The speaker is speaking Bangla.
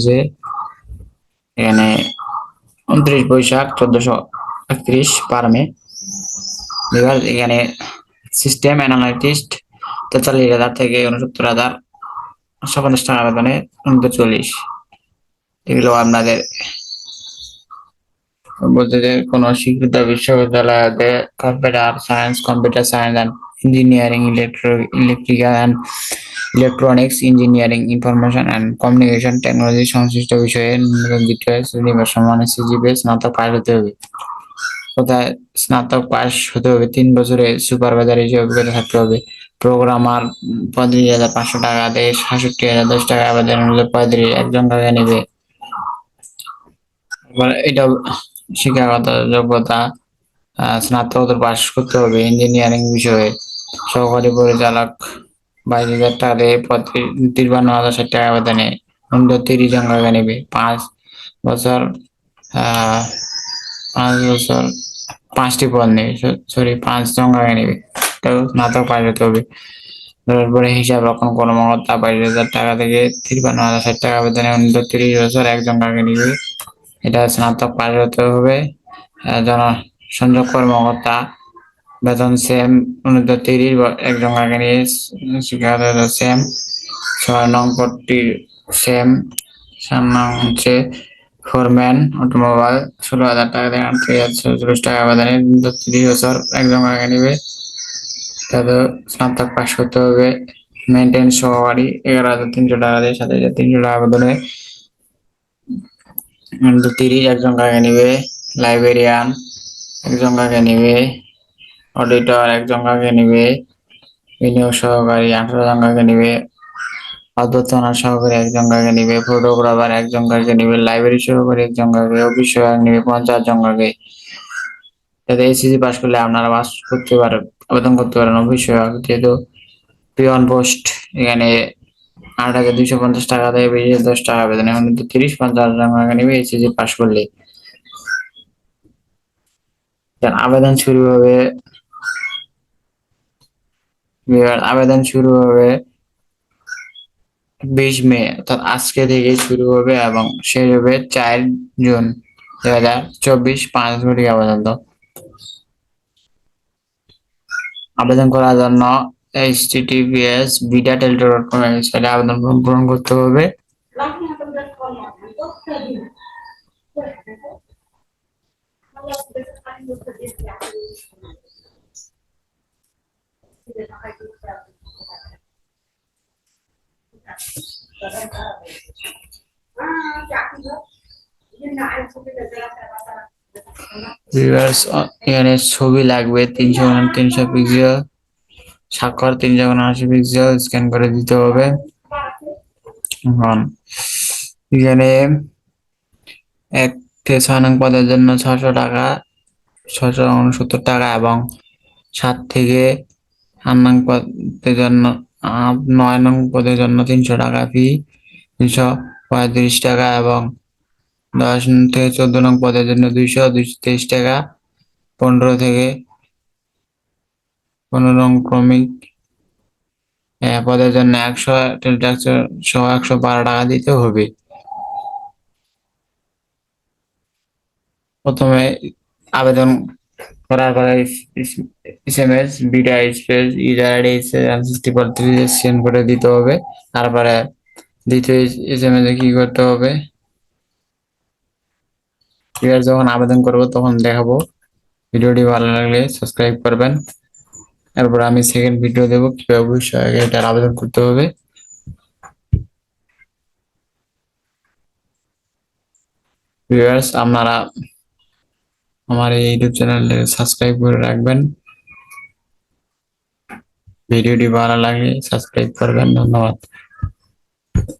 যে এখানে উনত্রিশ বৈশাখ চোদ্দশো একত্রিশ পার মে। এবার এখানে সিস্টেম অ্যানালিটিস্ট তেতাল্লিশ হাজার থেকে উনসত্তর হাজার পাঁচশো পঞ্চাশ টাকা বেতনে উনচল্লিশ এগুলো আপনাদের বলতে যে কোনো স্বীকৃত বিশ্ববিদ্যালয়তে computer science computer science and engineering electro electrical and electronics, engineering, information and communication technology সংশ্লিষ্ট বিষয়ে দ্বিতীয় শ্রেণি বা সিজিপিএ স্নাতক পাশ হতে হবে। কোথায় স্নাতক পাস হতে হবে। তিন বছরে সুপারভাইজার হিসেবে অভিজ্ঞতা থাকতে হবে। প্রোগ্রামার পঁয়ত্রিশ হাজার পাঁচশো টাকা দিয়ে সাতষট্টি হাজার দশ টাকা আবেদন হলে পঁয়ত্রিশ একজন টাকা নেবে। এটা শিক্ষাগত যোগ্যতা স্নাতকোত্তর পাস করতে হবে। ইঞ্জিনিয়ারিং বিষয়ে সহকারী পরিচালক বাইশ হাজার টাকা দিয়ে তিরপান্ন হাজার ষাট টাকা বেতনে অন্য তিরিশ জন টাকা নেবে পাঁচ বছর পাঁচ বছর, পাঁচটি পদ নেবে। সরি পাঁচ জন টাকা নেবে তো স্নাতক পাস হতে হবে। তারপরে হিসাব রক্ষণ কর্মকর্তা বাইশ হাজার টাকা থেকে তিরপান্ন হাজার ষাট টাকা বেতনে অন্য তিরিশ বছর একজন টাকা নেবে এটা স্নাতক পাস হতে হবে। জন জনসংযোগ কর্মকর্তা বেতন সেম উনিশশো তিরিশ একজন আগে নিয়ে শিক্ষাগত সেম, ছয় নং পট্টি সেম, সাত নং হচ্ছে ফোরম্যান, অটোমোবাইল, ষোলো হাজার টাকা থেকে আটত্রিশ টাকা উনিশশো তিরিশ বছর একজন আগে নিবে। তাদের স্নাতক পাস করতে হবে মেনটেন সহকারী, এগারো হাজার তিনশো টাকা দিয়ে সাত হাজার তিনশো টাকা উনিশশো তিরিশ একজন কাকে নিবে লাইব্রেরিয়ান একজন কাকে নিবে। অডিটর, একজন কাকে নিবে বিনিয়োগ সহকারী আঠারো জন কাকে নিবে অধ্যর্থনা সহকারী একজন কাকে নিবে ফটোগ্রাফার একজন কাকে নিবে লাইব্রেরি সহকারী একজন কাকে অফিস সহায়ক নিবে, পঞ্চাশ জন কাকে যাতে এসিসি পাস করলে আপনারা পাস করতে পারেন আবেদন করতে পারেন অফিস সহায়ক যেহেতু পিয়ন পোস্ট এখানে আট হাজার দুইশো পঞ্চাশ টাকা থেকে বিশ দশ টাকা বেতন এখন কিন্তু তিরিশ, পঞ্চাশ জন টাকা নিবে এসএসসি পাস করলে। আবেদন শুরু হবে আবেদন শুরু হবে বিশ মে, অর্থাৎ আজকে থেকে শুরু হবে এবং শেষ হবে চার জুন দুই হাজার চব্বিশ পাঁচ ঘটিকা পর্যন্ত। আবেদন করার জন্য H HTTPS BIDA Teletalk dot com ওয়েবসাইটে আবেদন ফর্ম পূরণ করতে হবে। ভিউয়ার্স এখানে ছবি লাগবে, তিনশো তিনশো পিক্সেল স্বাক্ষর, তিনশো উনআশি পিক্সেল স্ক্যান করে দিতে হবে। এখন, এখানে এক থেকে ছয় নং পদের জন্য ছশো টাকা ছশো উনসত্তর টাকা এবং সাত থেকে আট নং পদের জন্য নয় নং পদের জন্য তিনশো টাকা ফি তিনশো পঁয়ত্রিশ টাকা এবং দশ থেকে চোদ্দ নং পদের জন্য দুইশো দুইশো তেইশ টাকা। পনেরো থেকে পনেরো নং ক্রমিক পদের জন্য একশো টেলিট্যাক্স সহ একশো বারো টাকা দিতে হবে। প্রথমে আবেদন M S beta space user ID sixty send করে দিতে হবে। তারপরে দ্বিতীয় এস এম এস এ কি করতে হবে? এবার যখন আবেদন করব, তখন দেখাবো। ভিডিওটি ভালো লাগলে সাবস্ক্রাইব করবেন। এরপর আমি সেকেন্ড ভিডিও দেবো, কীভাবে অবশ্যই এটার আবেদন করতে হবে। ভিউয়ার্স, আপনারা আমার এই ইউটিউব চ্যানেলে সাবস্ক্রাইব করে রাখবেন। ভিডিওটি ভালো লাগে সাবস্ক্রাইব করবেন। ধন্যবাদ।